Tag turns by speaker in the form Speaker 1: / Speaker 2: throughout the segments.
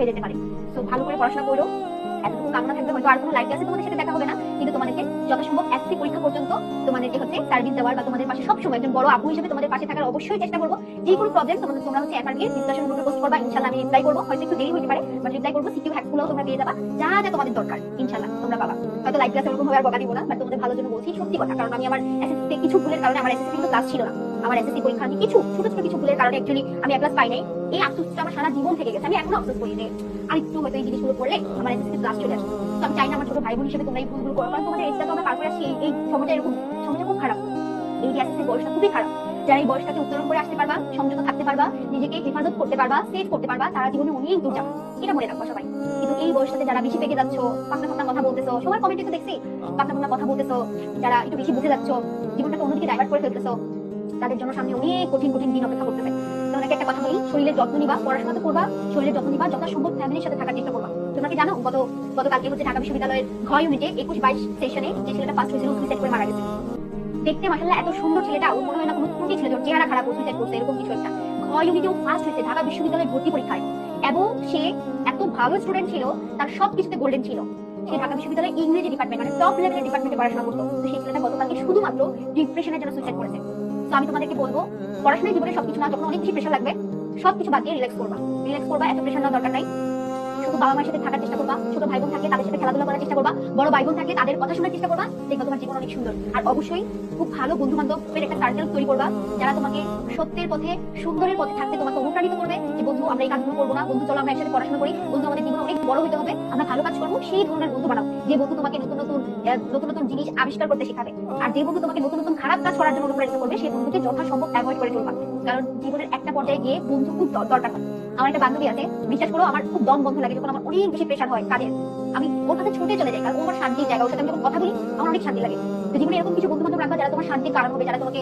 Speaker 1: হয়ে যেতে পারে। তো ভালো করে পড়াশোনা করো। এতটুকু কামনা থাকবে হয়তো আর কোনো লাইফ আছে তোমাদের সাথে দেখা হবে না। কিন্তু তোমাদেরকে যথাসম্ভব এসসি পরীক্ষা পর্যন্ত তোমাদেরকে হচ্ছে সার্ভিস দেওয়ার বা তোমাদের পাশে সবসময় একজন বড় আপু হিসেবে তোমাদের পাশে থাকার অবশ্যই চেষ্টা করব। যে কোনো প্রবলেম তোমাদের, তোমরা হচ্ছে এফআর গিয়ে ডিসকাশন গ্রুপে পোস্ট করবা। ইনশাআল্লাহ আমি রিপ্লাই করব। হয়তো একটু দেরি হতে পারে বাট রিপ্লাই করব। সিকিউ হ্যাকগুলো তোমরা পেয়ে যাবা। যা যা তোমাদের দরকার, ইনশাআল্লাহ তোমরা পাবা। হয়তো লাইভ ক্লাসে ওরকম ভাবে আর বকা দিব না বাট তোমাদের ভালোর জন্য বলছি সত্যি কথা। কারণ আমি আমার এসএসসি কিছু ভুলের কারণে আমার এসএসসি কিন্তু ক্লাস ছিল না। আমার এসএসসি পরীক্ষা, আমি কিছু, ছোট ছোট কিছু ভুলের কারণে অ্যাকচুয়ালি আমি এক ক্লাস পাই নাই। এই আফসোসটা আমার সারা জীবন থেকে গেছে, আমি এখনও আফসোস করি যে আরেকটু হয়তো এই জিনিসগুলো করলে আমার এসএসসি ক্লাস চলে আসবে। তো আমি চাই না আমার ছোট ভাই বোন হিসেবে তোমরা এই ভুলগুলো করো, কারণ তোমাদের এজটা তো আমরা পার করে আসছি, এই সময়টা এরকম, সময়টা খুব খারাপ। এই এসএসসি বয়সটা খুবই খারাপ। যারা এই বয়সটাকে উত্তরণ করে আসতে পারবা, সংযত থাকতে পারবা, নিজেকে হেফাজত করতে পারবা সেভ করতে পারবা, তারা জীবনে অনেক দূর যাবে। এটা মনে রাখবা সবাই। কিন্তু এই বয়সটাতে যারা বেশি পেকে যাচ্ছ পাকনা পাকনা কথা বলতেছো, সবার কমেন্টে তো দেখছি পাকনা পাকনা কথা বলতেছো, যারা একটু বেশি বুঝে যাচ্ছ, জীবনটাকে অন্যদিকে ডাইভার্ট করে ফেলতেছো তাদের জন্য সামনে অনেক কঠিন কঠিন দিন অপেক্ষা করতেছে। তোমাকে একটা কথা বলি শরীরের যত্ন নিবা, পড়াশোনা তো করবা শরীরের যত্ন নিবা, যথাসম্ভব ফ্যামিলির সাথে থাকার চেষ্টা করবা। তোমরা কি জানো, গত, গতকালকে হচ্ছে ঢাকা বিশ্ববিদ্যালয়ের ঘ ইউনিটে একুশ বাইশ সেশনে যে ছেলেটা ফার্স্ট হয়েছিল সুইসাইড করে মারা গেছে। দেখতে মাসাল্লাহ এত সুন্দর ছেলেটা ও মনে হয় না কোনো ত্রুটি ছিল চেহারা খারাপ সুইসাইড করছে, এরকম কিছু একটা। ঘ ইউনিটেও ফার্স্ট হয়েছে ঢাকা বিশ্ববিদ্যালয়ের ভর্তি পরীক্ষায়। এবং সে এত ভালো স্টুডেন্ট ছিল, তার সব কিছুতে গোল্ডেন ছিল। সে ঢাকা বিশ্ববিদ্যালয়ের ইংরেজি ডিপার্টমেন্ট মানে টপ লেভেলের ডিপার্টমেন্টে পড়াশোনা করতো। তো সেই ছেলেটা গতকালকে শুধুমাত্র ডিপ্রেশনের জন্য সুইসাইড করেছে। তো আমি তোমাদেরকে বলব পড়াশোনায় জীবনে সবকিছু না যখন অনেক বেশি প্রেশার লাগবে। সবকিছু বাদ দিয়ে রিল্যাক্স করবা। রিল্যাক্স করবা, এত প্রেশার নেওয়ার দরকার নাই। শুধু বাবা মায়ের সাথে থাকার চেষ্টা করবা, ছোট ভাই বোন থাকে, তাদের সাথে খেলাধুলা করার চেষ্টা করবা, বড় ভাই বোন থাকে, তাদের কথা শোনার চেষ্টা করবা, দেখবা তোমার জীবন অনেক সুন্দর। আর অবশ্যই খুব ভালো বন্ধু বান্ধবের একটা সার্কেল তৈরি করবা, যারা তোমাকে সত্যের পথে, সুন্দরের পথে থাকতে তোমাকে অনুপ্রাণিত করবে, যে বন্ধু, আমরা এই কাজগুলো করব না, বন্ধু, চলো আমরা একসাথে পড়াশোনা করি, বন্ধু আমাদের অনেক বড় হতে হবে আমরা ভালো কাজ করব সেই ধরনের বন্ধু বানাও যে বন্ধু তোমাকে নতুন নতুন নতুন নতুন জিনিস আবিষ্কার করতে শেখাবে। আর যে বন্ধু তোমাকে নতুন নতুন খারাপ কাজ করার জন্য অনুপ্রাণিত করবে সেই বন্ধুকে যথাসম্ভব অ্যাভয়েড করে চলবা। কারণ জীবনের একটা পর্যায়ে গিয়ে বন্ধু খুব দরকার হয়। আমার একটা বান্ধবী আছে বিশ্বাস করো আমার খুব দম বন্ধ লাগে যখন আমার অনেক বেশি প্রেশার হয় কাজের। আমি ওর কাছে ছুটে চলে যাই কারণ ও আমার শান্তির জায়গা ওর সাথে আমি যখন কথা বলি আমার অনেক শান্তি লাগে। তো জীবনে এরকম কিছু বন্ধু বান্ধব রাখবা যারা তোমার শান্তির কারণ হবে যারা তোমাকে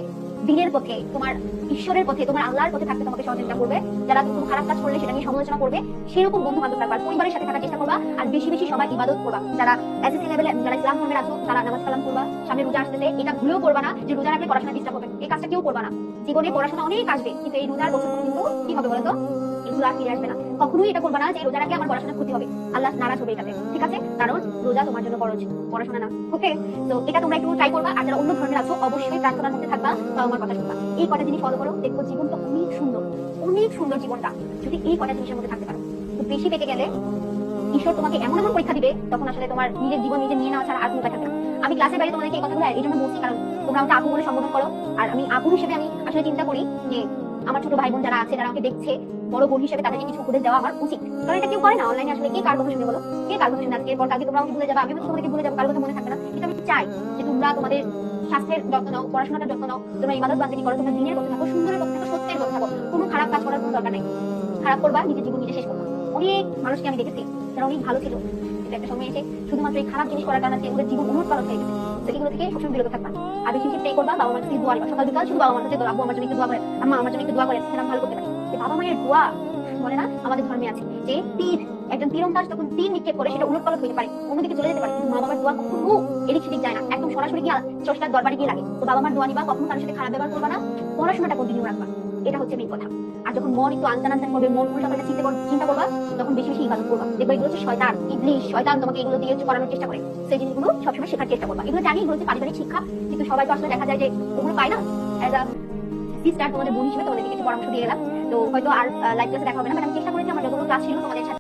Speaker 1: দিনের পথে তোমার ঈশ্বরের পথে তোমার আল্লাহর পথে থাকতে তোমাকে সহযোগিতা করবে যারা তুমি খারাপ কাজ করলে সেটা নিয়ে সমালোচনা করবে সেরকম বন্ধু বান্ধব রাখবা পরিবারের সাথে থাকার চেষ্টা করবা, আর বেশি বেশি সবাই ইবাদত করবা। যারা এসএসসি লেভেলে যারা ইসলাম ধর্মের আছো, তারা নামাজ কালাম করবা সামনে রোজা আসতেছে, এটা ভুলেও করবা না যে রোজা রাখলে পড়াশোনা ডিস্টার্ব হবে এই কাজটা কেউ করবা না। জীবনে পড়াশোনা অনেক আসবে, কিন্তু এই রোজার বছর কিন্তু কি হবে বলতো? এগুলো আর ফিরে আসবে না। কখনোই এটা করবা না যে রোজা আমার পড়াশোনা ক্ষতি হবে। আল্লাহ নারাজ হবে এটাতে। ঠিক আছে? কারণ রোজা তোমার জন্য খরচ পড়াশোনা না। ওকে তো এটা তোমরা একটু ট্রাই করবা, আর যারা অন্য আছো, অবশ্যই প্রার্থনার মধ্যে থাকবা আমার কথা শুনবা। এই কটা জিনিস ফলো করো, দেখব অনেক সুন্দর অনেক সুন্দর জীবনটা। যদি এই কটা জিনিসের মধ্যে থাকতে পারো। বেশি পেকে গেলে ঈশ্বর তোমাকে এমন এমন পরীক্ষা দিবে, তখন আসলে তোমার নিজের জীবন নিজে নিয়ে নেওয়া ছাড়া আর কোনো উপায় থাকবে আমি ক্লাসের বাইরে তোমাদেরকে এই কথাগুলো এই জন্য বলছি, কারণ তোমরা আমাকে আপু বলে সম্বোধন করো, আর আমি আপু হিসেবে আমি আসলে চিন্তা করি যে আমার ছোট ভাই বোন যারা আছে যারা আমাকে দেখছে, বড় বোন হিসেবে তাদেরকে কিছু উপদেশ দেওয়া আমার উচিত। কারণ এটা কেউ করে না অনলাইনে আসলে কে কার কথা শুনে বলো? কে কার কথা শুনে আজকে এরপর কালকে তোমরা আমাকে ভুলে যাবে আমি তোমাদেরকে ভুলে যাব কার কথা মনে থাকবে না। কিন্তু আমি চাই যে তোমরা তোমাদের স্বাস্থ্যের যত্ন নাও পড়াশোনাটার যত্ন নাও, তোমরা ইবাদত বান্দি করো, তোমরা দিনের পথে থাকো, সুন্দরের পথে থাকো, সত্যের কথা থাকো, কোনো খারাপ কাজ করার কোনো দরকার নেই। খারাপ করবা, নিজের জীবন নিজে শেষ করবা। অনেক মানুষকে আমি দেখেছি যারা অনেক ভালো ছিল। কিন্তু একটা সময় এসে শুধুমাত্র এই খারাপ জিনিস করার কারণে ওদের জীবন উন্নত পালন হয়ে গেছে। তো এগুলো থেকে সবসময় বিরত থাকবা। আর বেশি বেশি প্রে করবা, বাবা মার কাছে দোয়া নিবা সকাল বিকাল শুধু বাবা মার কাছে আব্বু আমার জন্য একটু দোয়া করে, আম্মা আমার জন্য একটু দোয়া করে, সেটা ভালো করতে পারি। বাবা মায়ের দোয়া, বলে না, আমাদের ধর্মে আছে যে তীর, একজন তীরন্দাজ যখন তীর নিক্ষেপ করে, সেটা উলট পালট হতে পারে, অন্যদিকে চলে যেতে পারে। কিন্তু মা বাবার দোয়া কখনো এদিক সেদিক যায় না। একদম সরাসরি গিয়ে স্রষ্টার দরবারে গিয়ে লাগে। তো বাবা মার দোয়া নিবা, কখনো কারোর সাথে খারাপ ব্যবহার করবা না। পড়াশোনাটা কন্টিনিউ রাখবা। এটা হচ্ছে মেন কথা। আর যখন মন একটু আনতান আনতান করবে, মন উল্টা পাল্টা চিন্তা করবে, চিন্তা করবা, তখন বেশি বেশি ইবাদত করবা। দেখবা এগুলো হচ্ছে শয়তান ইবলিশ শয়তান তোমাকে এগুলো দিয়ে করানোর চেষ্টা করে। সেই জিনিসগুলো সবসময় শেখার চেষ্টা করবা। এগুলো জানি এগুলো হচ্ছে পারিবারিক শিক্ষা। কিন্তু সবাই তো আসলে দেখা যায় যে ওগুলো পায় না। অ্যাজ আ সিস্টার তোমাদের বোন হিসেবে তোমাদেরকে কিছু পরামর্শ দিয়ে গেলাম তো হয়তো আর লাইভ ক্লাসে দেখা হবে না বাট আমি চেষ্টা করেছি, আমার যতগুলো ক্লাস ছিল তোমাদের সাথে